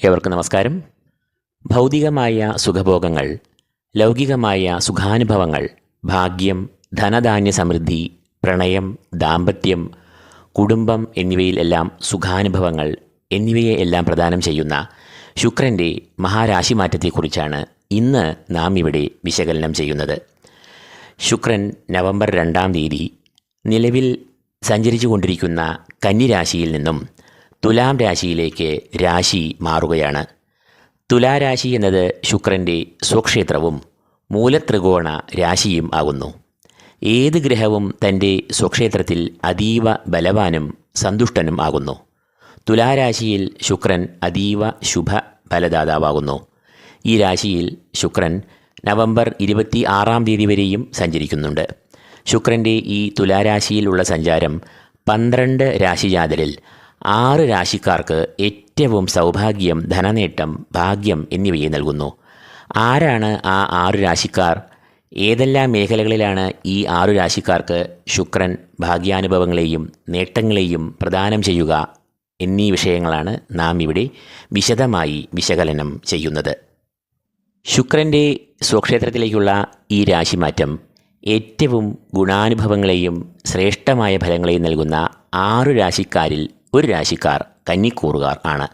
ഏവർക്കും നമസ്കാരം. ഭൗതികമായ സുഖഭോഗങ്ങൾ ലൗകികമായ സുഖാനുഭവങ്ങൾ ഭാഗ്യം ധനധാന്യ സമൃദ്ധി പ്രണയം ദാമ്പത്യം കുടുംബം എന്നിവയിലെല്ലാം സുഖാനുഭവങ്ങൾ എന്നിവയെ എല്ലാം പ്രദാനം ചെയ്യുന്ന ശുക്രന്റെ മഹാരാശിമാറ്റത്തെക്കുറിച്ചാണ് ഇന്ന് നാം ഇവിടെ വിശകലനം ചെയ്യുന്നത്. ശുക്രൻ നവംബർ രണ്ടാം തീയതി നിലവിൽ സഞ്ചരിച്ചു കൊണ്ടിരിക്കുന്ന കന്നിരാശിയിൽ നിന്നും തുലാം രാശിയിലേക്ക് രാശി മാറുകയാണ്. തുലാരാശി എന്നത് ശുക്രന്റെ സ്വക്ഷേത്രവും മൂലത്രികോണ രാശിയും ആകുന്നു. ഏത് ഗ്രഹവും തന്റെ സ്വക്ഷേത്രത്തിൽ അതീവ ബലവാനും സന്തുഷ്ടനും ആകുന്നു. തുലാരാശിയിൽ ശുക്രൻ അതീവ ശുഭ ഫലദാതാവാകുന്നു. ഈ രാശിയിൽ ശുക്രൻ നവംബർ ഇരുപത്തി ആറാം തീയതി വരെയും സഞ്ചരിക്കുന്നുണ്ട്. ശുക്രന്റെ ഈ തുലാരാശിയിലുള്ള സഞ്ചാരം പന്ത്രണ്ട് രാശിജാതരിൽ ആറ് രാശിക്കാർക്ക് ഏറ്റവും സൗഭാഗ്യം ധനനേട്ടം ഭാഗ്യം എന്നിവയെ നൽകുന്നു. ആരാണ് ആ ആറു രാശിക്കാർ? ഏതെല്ലാം മേഖലകളിലാണ് ഈ ആറു രാശിക്കാർക്ക് ശുക്രൻ ഭാഗ്യാനുഭവങ്ങളെയും നേട്ടങ്ങളെയും പ്രദാനം ചെയ്യുക എന്നീ വിഷയങ്ങളാണ് നാം ഇവിടെ വിശദമായി വിശകലനം ചെയ്യുന്നത്. ശുക്രന്റെ സ്വക്ഷേത്രത്തിലേക്കുള്ള ഈ രാശിമാറ്റം ഏറ്റവും ഗുണാനുഭവങ്ങളെയും ശ്രേഷ്ഠമായ ഫലങ്ങളെയും നൽകുന്ന ആറു രാശിക്കാരിൽ ഒരു രാശിക്കാർ കന്നിക്കൂറുകാർ ആണ്.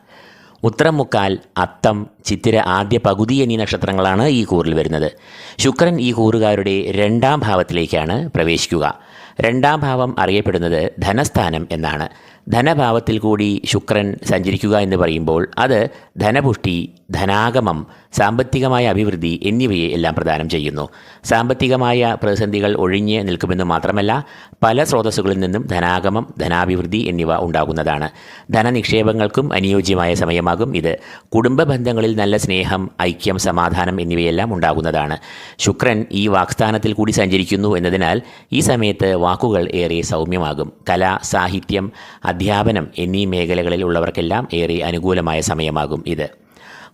ഉത്തരം മുക്കാൽ അത്തം ചിത്തിര ആദ്യ പകുതി എന്നീ നക്ഷത്രങ്ങളാണ് ഈ കൂറിൽ വരുന്നത്. ശുക്രൻ ഈ കൂറുകാരുടെ രണ്ടാം ഭാവത്തിലേക്കാണ് പ്രവേശിക്കുക. രണ്ടാം ഭാവം അറിയപ്പെടുന്നത് ധനസ്ഥാനം എന്നാണ്. ധനഭാവത്തിൽ കൂടി ശുക്രൻ സഞ്ചരിക്കുക എന്ന് പറയുമ്പോൾ അത് ധനപുഷ്ടി ധനാഗമം സാമ്പത്തികമായ അഭിവൃദ്ധി എന്നിവയെ എല്ലാം പ്രദാനം ചെയ്യുന്നു. സാമ്പത്തികമായ പ്രതിസന്ധികൾ ഒഴിഞ്ഞ് നിൽക്കുമെന്ന് മാത്രമല്ല പല സ്രോതസ്സുകളിൽ നിന്നും ധനാഗമം ധനാഭിവൃദ്ധി എന്നിവ ഉണ്ടാകുന്നതാണ്. ധനനിക്ഷേപങ്ങൾക്കും അനുയോജ്യമായ സമയമാകും ഇത്. കുടുംബ ബന്ധങ്ങളിൽ നല്ല സ്നേഹം ഐക്യം സമാധാനം എന്നിവയെല്ലാം ഉണ്ടാകുന്നതാണ്. ശുക്രൻ ഈ വാക്സ്ഥാനത്തിൽ കൂടി സഞ്ചരിക്കുന്നു എന്നതിനാൽ ഈ സമയത്ത് വാക്കുകൾ ഏറെ സൗമ്യമാകും. കല സാഹിത്യം അധ്യാപനം എന്നീ മേഖലകളിൽ ഉള്ളവർക്കെല്ലാം ഏറെ അനുകൂലമായ സമയമാകും ഇത്.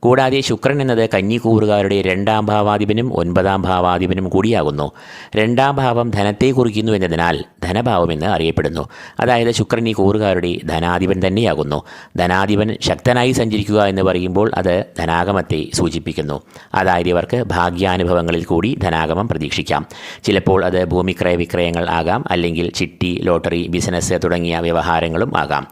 കൂടാതെ ശുക്രൻ എന്നത് കന്നിക്കൂറുകാരുടെ രണ്ടാം ഭാവാധിപനും ഒൻപതാം ഭാവാധിപനും കൂടിയാകുന്നു. രണ്ടാം ഭാവം ധനത്തെ കുറിക്കുന്നു എന്നതിനാൽ ധനഭാവം എന്ന് അറിയപ്പെടുന്നു. അതായത് ശുക്രൻ ഈ കൂറുകാരുടെ ധനാധിപൻ തന്നെയാകുന്നു. ധനാധിപൻ ശക്തനായി സഞ്ചരിക്കുക എന്ന് പറയുമ്പോൾ അത് ധനാഗമത്തെ സൂചിപ്പിക്കുന്നു. അതായത് ഇവർക്ക് ഭാഗ്യാനുഭവങ്ങളിൽ കൂടി ധനാഗമം പ്രതീക്ഷിക്കാം. ചിലപ്പോൾ അത് ഭൂമിക്രയ വിക്രയങ്ങൾ ആകാം അല്ലെങ്കിൽ ചിട്ടി ലോട്ടറി ബിസിനസ് തുടങ്ങിയ വ്യവഹാരങ്ങളും ആകാം.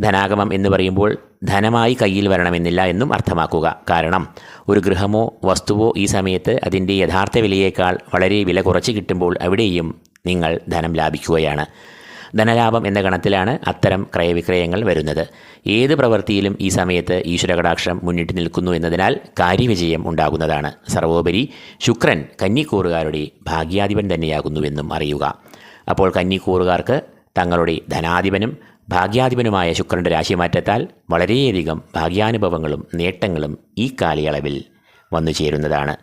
ധനാഗമം എന്ന് പറയുമ്പോൾ ധനമായി കയ്യിൽ വരണമെന്നില്ല എന്നും അർത്ഥമാക്കുക. കാരണം ഒരു ഗൃഹമോ വസ്തുവോ ഈ സമയത്ത് അതിന്റെ യഥാർത്ഥ വിലയേക്കാൾ വളരെ വില കുറച്ച് കിട്ടുമ്പോൾ അവിടെയും നിങ്ങൾ ധനം ലാഭിക്കുകയാണ്. ധനലാഭം എന്ന ഗണത്തിലാണ് അത്തരം ക്രയവിക്രയങ്ങൾ വരുന്നത്. ഏത് പ്രവൃത്തിയിലും ഈ സമയത്ത് ഈശ്വരകടാക്ഷം മുന്നിട്ട് നിൽക്കുന്നു എന്നതിനാൽ കാര്യവിജയം ഉണ്ടാകുന്നതാണ്. സർവോപരി ശുക്രൻ കന്നിക്കൂറുകാരുടെ ഭാഗ്യാധിപൻ തന്നെയാകുന്നുവെന്നും അറിയുക. അപ്പോൾ കന്നിക്കൂറുകാർക്ക് തങ്ങളുടെ ധനാധിപനും ഭാഗ്യാധിപനുമായ ശുക്രന്റെ രാശിമാറ്റത്താൽ വളരെയധികം ഭാഗ്യാനുഭവങ്ങളും നേട്ടങ്ങളും ഈ കാലയളവിൽ വന്നു ചേരുന്നതാണ്.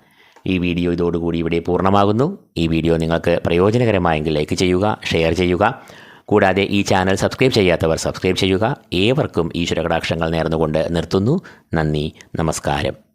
ഈ വീഡിയോ ഇതോടുകൂടി ഇവിടെ പൂർണമാകുന്നു. ഈ വീഡിയോ നിങ്ങൾക്ക് പ്രയോജനകരമായെങ്കിൽ ലൈക്ക് ചെയ്യുക ഷെയർ ചെയ്യുക. കൂടാതെ ഈ ചാനൽ സബ്സ്ക്രൈബ് ചെയ്യാത്തവർ സബ്സ്ക്രൈബ് ചെയ്യുക. ഏവർക്കും ഈശ്വരകടാക്ഷങ്ങൾ നേർന്നുകൊണ്ട് നിർത്തുന്നു. നന്ദി നമസ്കാരം.